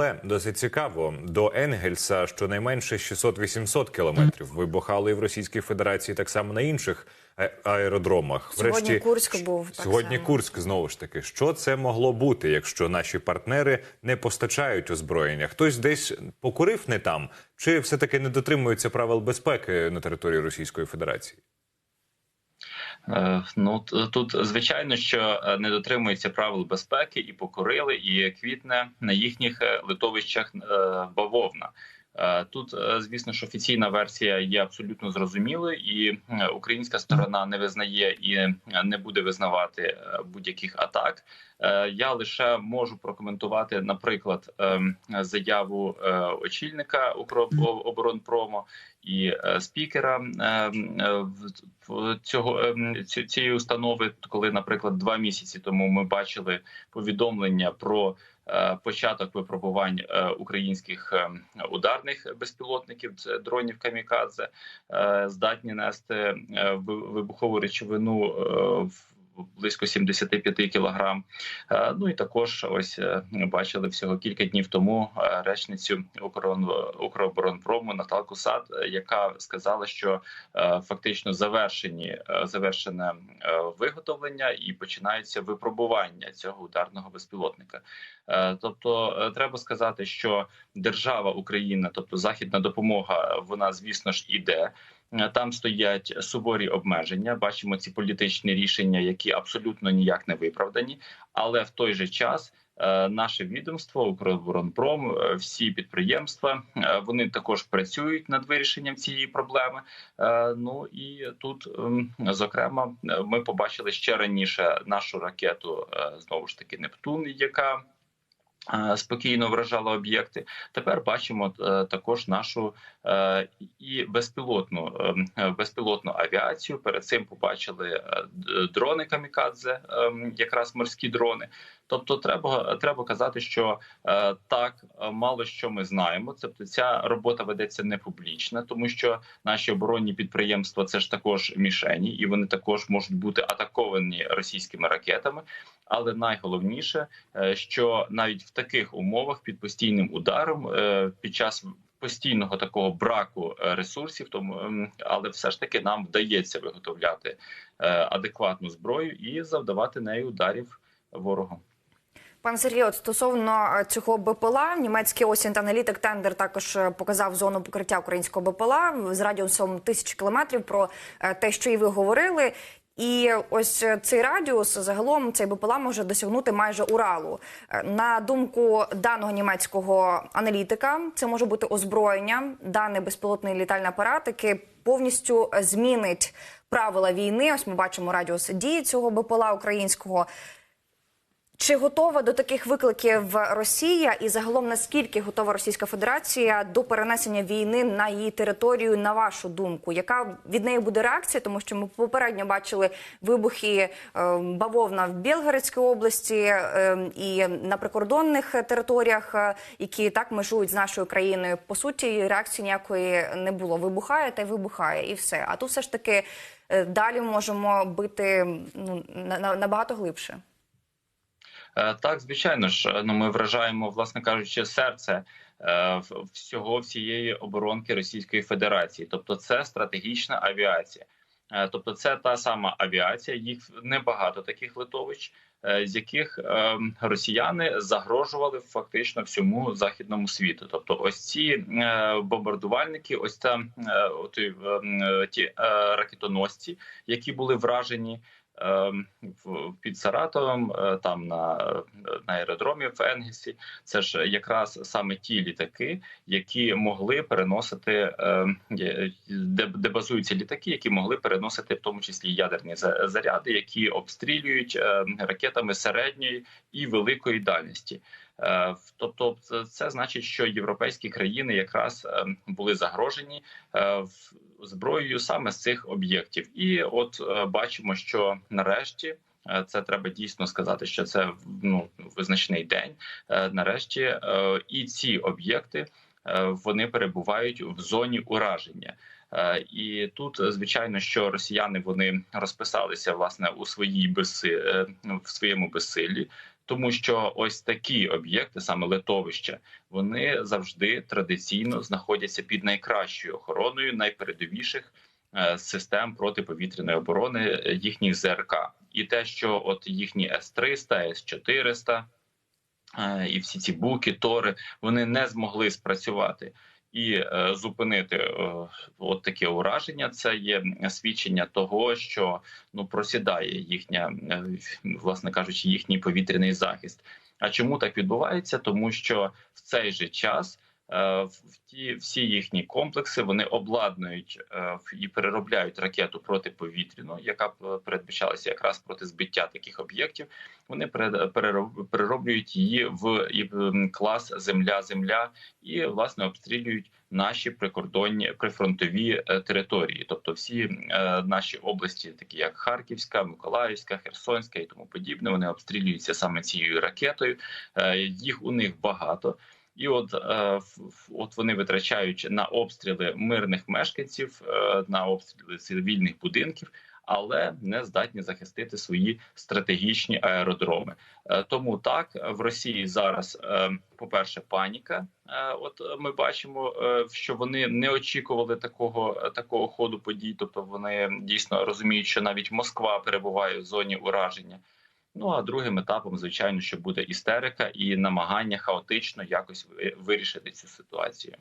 Але досить цікаво до Енгельса щонайменше 600-800 кілометрів вибухали і в Російській Федерації так само на інших е, аеродромах. Сьогодні Курськ був так сьогодні. само. Курськ знову ж таки. Що це могло бути, якщо наші партнери не постачають озброєння? Хтось десь покурив не там, чи все таки не дотримується правил безпеки на території Російської Федерації? Е, Ну тут звичайно, що е, не дотримуються правил безпеки і покорили, і квітне на їхніх е, литовищах бавовна. Е, Тут, е, звісно ж, офіційна версія є абсолютно зрозумілою, і е, українська сторона не визнає і не буде визнавати будь-яких атак. Я лише можу прокоментувати, наприклад, заяву очільника Укроборонпрому і спікера цього цієї установи, коли, наприклад, два місяці тому ми бачили повідомлення про початок випробувань е, українських ем, ударних безпілотників дронів камікадзе, е, здатні нести е, вибухову речовину е, в близько 75 кілограм. Е, Ну і також ось е, бачили всього кілька днів тому е, речницю Укроборон- Укроборонпрому Наталку Сад, яка сказала, що фактично завершені завершене виготовлення і починаються випробування цього ударного безпілотника. Тобто, треба сказати, що держава Україна, тобто західна допомога, вона звісно ж іде. Е, Там стоять суворі обмеження. Бачимо ці політичні рішення, які абсолютно ніяк не виправдані. Але в той же час е, наше відомство Укроборонпром, е, всі підприємства вони також працюють над вирішенням цієї проблеми. Ну і тут, ем, зокрема, ми побачили ще раніше нашу ракету знову ж таки Нептун, яка Спокійно вражала об'єкти. Тепер бачимо е, також нашу е, і безпілотну е, безпілотну авіацію. Перед цим побачили е, дрони камікадзе, е, якраз морські дрони. Тобто, треба треба казати, що е, так мало що ми знаємо. Тобто, ця робота ведеться не публічна, тому що наші оборонні підприємства це ж також мішені, і вони також можуть бути атаковані російськими ракетами. Але найголовніше, е, що навіть в таких умовах під постійним ударом е, під час постійного такого браку е, ресурсів, тому ем, але все ж таки нам вдається виготовляти е, адекватну зброю і завдавати нею ударів ворогу. Пан Сергій, от стосовно е, цього БПЛА, німецький осінь та аналітик Тендер також е, показав зону покриття українського БПЛА з радіусом тисячі кілометрів про е, те, що і ви говорили. І ось цей радіус загалом цей БПЛА може досягнути майже Уралу. На думку даного німецького аналітика, це може бути озброєння, даний безпілотний літальний апарат, який повністю змінить правила війни. Ось ми бачимо радіус дії цього БПЛА українського. Чи готова до таких викликів Росія, і загалом наскільки готова Російська Федерація до перенесення війни на її територію? На вашу думку, яка від неї буде реакція? Тому що ми попередньо бачили вибухи е, бавовна в Білгородській області е, і на прикордонних територіях, е, які так межують з нашою країною. По суті, реакції ніякої не було. Вибухає та й вибухає, і все. А тут все ж таки далі можемо бити ну на- на- набагато глибше. Е, Так, звичайно ж, ну ми вражаємо, власне кажучи, серце е, всього всієї оборонки Російської Федерації. Тобто, це стратегічна авіація. Е, Тобто, це та сама авіація. Їх небагато таких литовищ, е, з яких е, росіяни загрожували фактично всьому західному світу. Тобто, ось ці е, бомбардувальники, ось та е, е, ті е, ракетоносці, які були вражені. Ем, під Саратовом, е, там на, на аеродромі в Енгельсі. Це ж якраз саме ті літаки, які могли переносити, ем, де, де базуються літаки, які могли переносити в тому числі ядерні заряди, які обстрілюють ем, ракетами середньої і великої дальності. Е, Тобто, це, значить, що європейські країни якраз були загрожені е, в- зброєю саме з цих об'єктів. І от е, бачимо, що нарешті. е, Це треба дійсно сказати, що це ну визначний день. Е, Нарешті і ці об'єкти вони перебувають в зоні ураження. Е, І тут, звичайно, що росіяни вони розписалися власне у своїй безси... е, в своєму безсиллі. тому що ось такі об'єкти, саме литовища, вони завжди традиційно знаходяться під найкращою охороною найпередовіших е, систем протиповітряної оборони їхніх ЗРК, і те, що от їхні С-300, С-400 е, і всі ці буки, тори вони не змогли спрацювати. І е, зупинити е, от таке ураження, це є свідчення того, що ну просідає їхня, е, власне кажучи, їхній повітряний захист. А чому так відбувається? Тому що в цей же час ті всі їхні комплекси вони обладнують е, в- і переробляють ракету протиповітряну, яка передбачалася якраз проти збиття таких об'єктів. Вони перероблюють її в в, клас Земля-Земля і власне обстрілюють наші прикордонні прифронтові е, території, тобто всі е, наші області, такі як Харківська, Миколаївська, Херсонська і тому подібне, вони обстрілюються саме цією ракетою. Е, їх у них багато. І от, е, от вони витрачають на обстріли мирних мешканців, е, на обстріли цивільних будинків, але не здатні захистити свої стратегічні аеродроми. Е, Тому так в Росії зараз, е, по-перше, паніка. От ми бачимо, що вони не очікували такого такого ходу подій. Тобто вони дійсно розуміють, що навіть Москва перебуває в зоні ураження. Ну а другим етапом, звичайно, що буде істерика і намагання хаотично якось вирішити цю ситуацію.